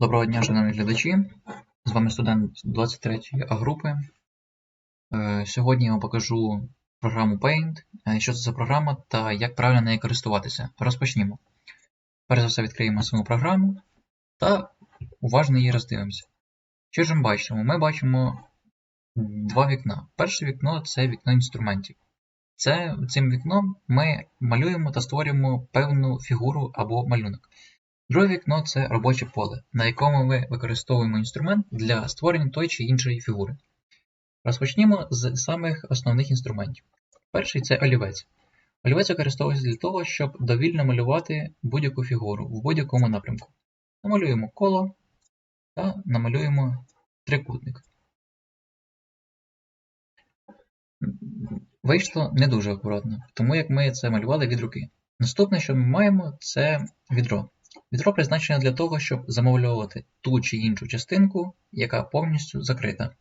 Доброго дня, шановні глядачі. З вами студент 23 А групи. Сьогодні я вам покажу програму Paint, е, що це за програма та як правильно нею користуватися. Розпочнімо. Перш за все відкриємо саму програму та уважно її роздивимося. Що ж ми бачимо? Ми бачимо два вікна. Перше вікно це вікно інструментів. Цим вікном ми малюємо та створюємо певну фігуру або малюнок. Друге вікно це робоче поле, на якому ми використовуємо інструмент для створення тої чи іншої фігури. Розпочнімо з самих основних інструментів. Перший це олівець. Олівець використовується для того, щоб довільно малювати будь-яку фігуру в будь-якому напрямку. Намалюємо коло та намалюємо трикутник. Вийшло не дуже акуратно, тому як ми це малювали від руки. Наступне, що ми маємо, це відро. Відро призначене для того, щоб замовлювати ту чи іншу частинку, яка повністю закрита,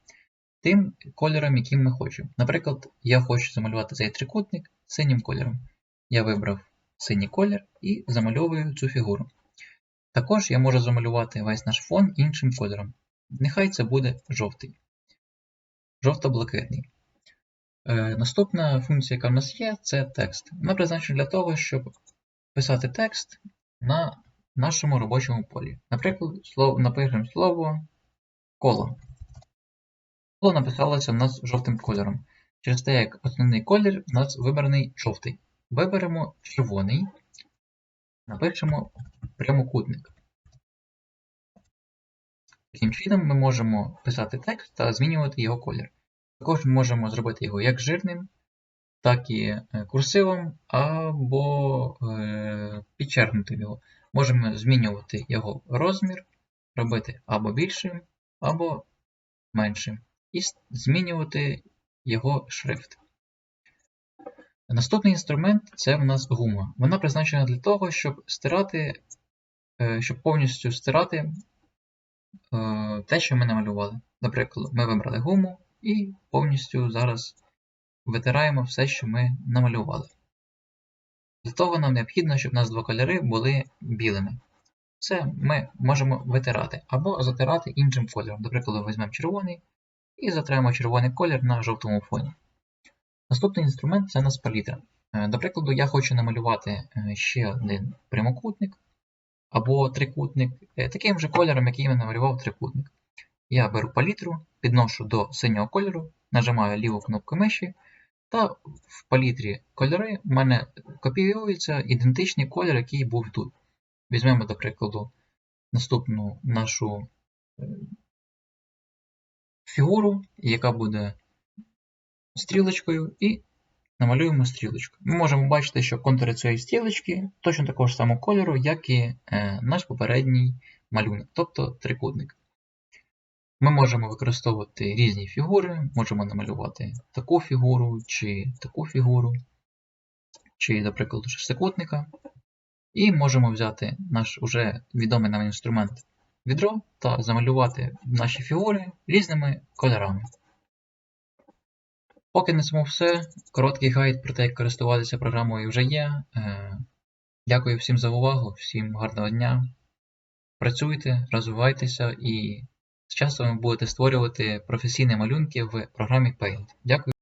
тим кольором, яким ми хочемо. Наприклад, я хочу замалювати цей трикутник синім кольором. Я вибрав синій колір і замальовую цю фігуру. Також я можу замалювати весь наш фон іншим кольором. Нехай це буде жовтий. Жовто-блакитний. Е, наступна функція, яка в нас є, це текст. Вона призначена для того, щоб писати текст на нашому робочому полі. Наприклад, слово, напишемо слово коло. Коло написалося в нас жовтим кольором. Через те, як основний колір у нас вибраний жовтий. Виберемо червоний, напишемо прямокутник. Таким чином ми можемо писати текст та змінювати його колір. Також ми можемо зробити його як жирним, так і е, курсивом, або е, підчеркнути його. Можемо змінювати його розмір, робити або більшим, або меншим, і змінювати його шрифт. Наступний інструмент це в нас гума. Вона призначена для того, щоб стирати, е, щоб повністю стирати е, те, що ми намалювали. Наприклад, ми вибрали гуму і повністю зараз витираємо все, що ми намалювали. Для нам необхідно, щоб у нас два кольори були білими. Це ми можемо витирати або затирати іншим кольором. Наприклад, візьмемо червоний і затираємо червоний колір на жовтому фоні. Наступний інструмент це у нас палітра. Е, До прикладу, я хочу намалювати е, ще один прямокутник або трикутник, е, таким же кольором, який я намалював трикутник. Я беру палітру, підношу до синього кольору, нажимаю ліву кнопку миші, та в палітрі кольори в мене копіюється ідентичний колір, який був тут. Візьмемо, до прикладу, наступну нашу фігуру, яка буде стрілочкою, і намалюємо стрілочку. Ми можемо бачити, що контури цієї стрілочки точно такого ж самого кольору, як і е, наш попередній малюнок, тобто трикутник. Ми можемо використовувати різні фігури, можемо намалювати таку фігуру, чи таку фігуру, чи, до прикладу, шестикутника. І можемо взяти наш уже відомий нам інструмент відро та замалювати наші фігури різними кольорами. Поки на цьому все. Короткий гайд про те, як користуватися програмою вже є. Е, дякую всім за увагу, всім гарного дня. Працюйте, розвивайтеся і з часом ви будете створювати професійні малюнки в програмі Paint. Дякую.